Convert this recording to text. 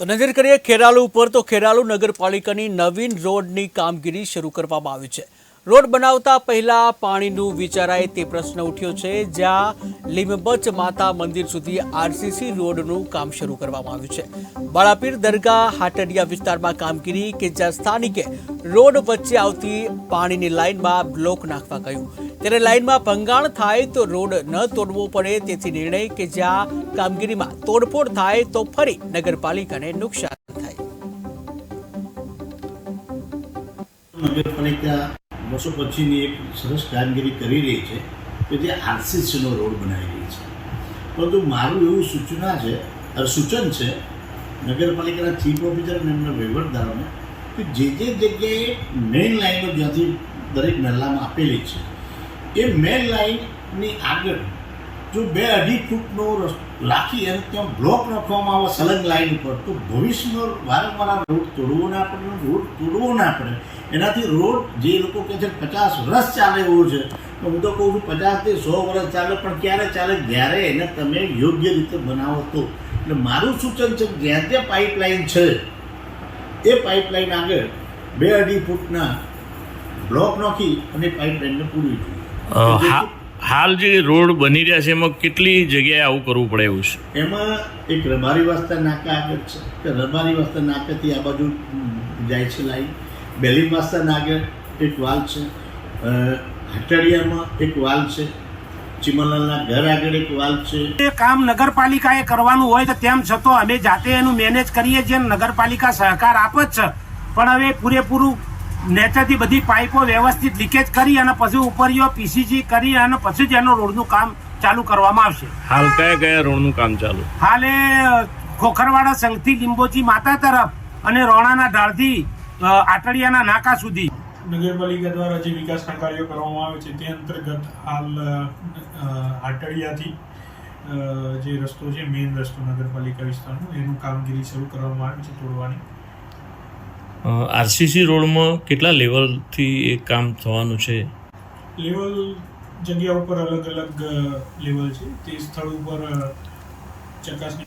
તો નજર કરીએ ખેરાલુ ઉપર, તો ખેરાલુ નગરપાલિકાની નવીન રોડની કામગીરી શરૂ કરવામાં આવી છે. રોડ બનાવતા પહેલા પાણીનું વિચારાય તે પ્રશ્ન ઉઠ્યો છે. જ્યાં લીમબચ માતા મંદિર સુધી આરસીસી રોડનું કામ શરૂ કરવામાં આવ્યું છે. બાળાપીર દરગાહ હાટડિયા વિસ્તારમાં કામગીરી કે જ્યાં સ્થાનિકે રોડ વચ્ચે આવતી પાણીની લાઇનમાં બ્લોક નાખવા કહ્યું. ત્યારે લાઇનમાં ભંગાણ થાય તો રોડ ન તોડવો પડે. તેથી નિર્ણય કે જ્યાં કામગીરીમાં તોડફોડ થાય તો ફરી નગરપાલિકાને નુકસાન થાય. નગરપાલિકા વર્ષો પછીની એક સરસ કામગીરી કરી રહી છે કે જે આરસીસીનો રોડ બનાવી રહી છે. પરંતુ મારું એવું સૂચના છે સૂચન છે નગરપાલિકાના ચીફ ઓફિસર અને એમના વહીવટદારોને કે જે જે જગ્યાએ મેઇન લાઈનો જ્યાંથી દરેક મહેલામાં આપેલી છે એ મેન લાઇનની આગળ જો બે અઢી ફૂટનો રાખી અને ત્યાં બ્લોક નાખવામાં આવે સલંગ લાઇન ઉપર, તો ભવિષ્યનો વારંવાર રોડ તોડવો ના પડે રોડ તોડવો ના પડે. એનાથી રોડ જે લોકો કહે છે પચાસ વર્ષ ચાલે એવો છે. તો હું તો કહું છું પચાસથી સો વર્ષ ચાલે, પણ ક્યારે ચાલે? જ્યારે એને તમે યોગ્ય રીતે બનાવો તો. એટલે મારું સૂચન છે જ્યાં જ્યાં પાઇપલાઇન છે, એ પાઇપલાઇન આગળ બે અઢી ફૂટના બ્લોક નાખી અને પાઇપલાઇનને પૂરવી જોઈએ. હાલ જે રોડ બની રહ્યા છે એમાં કેટલી જગ્યાએ આવું કરવું પડે એવું છે? એમાં એક રબારી વાસ્તા નાકા આગળ છે. કે રબારી વાસ્તા નાકાથી આ બાજુ જાય છે લાઈન. બેલી વાસ્તા નાગર એક વાલ છે. હટડિયામાં એક વાલ છે. ચિમનલાલના ઘર આગળ એક વાલ છે. એ કામ નગરપાલિકાએ કરવાનું હોય તો તેમ છતાં અમે જાતે એનું મેનેજ કરીએ છીએ નગરપાલિકા સહકાર આપે જ છે. પણ હવે પૂરેપૂરું નેચરથી બધી પાઇપો વ્યવસ્થિત લીકેજ કરી અને પછી ઉપરીઓ પીસીજી કરી અને પછી જ એનું રોડનું કામ ચાલુ કરવામાં આવશે. હાલ કયા કયા રોડનું કામ ચાલુ? હાલે ખોખરવાડા સંઘથી લીંબોજી માતા તરફ અને રોણાના ઢાળથી આટડિયાના નાકા સુધી. નગરપાલિકા દ્વારા જે વિકાસના કાર્યો કરવામાં આવે છે તે અંતર્ગત હાલ આટડિયાથી જે રસ્તો છે મેઇન રસ્તો નગરપાલિકા વિસ્તારનો એનું કામગીરી શરૂ કરવામાં આવી છે તોડવાની. આરસીસી રોડમાં કેટલા લેવલથી એ કામ થવાનું છે? લેવલ જગ્યા ઉપર અલગ અલગ લેવલ છે. તે સ્થળ ઉપર ચકાસણી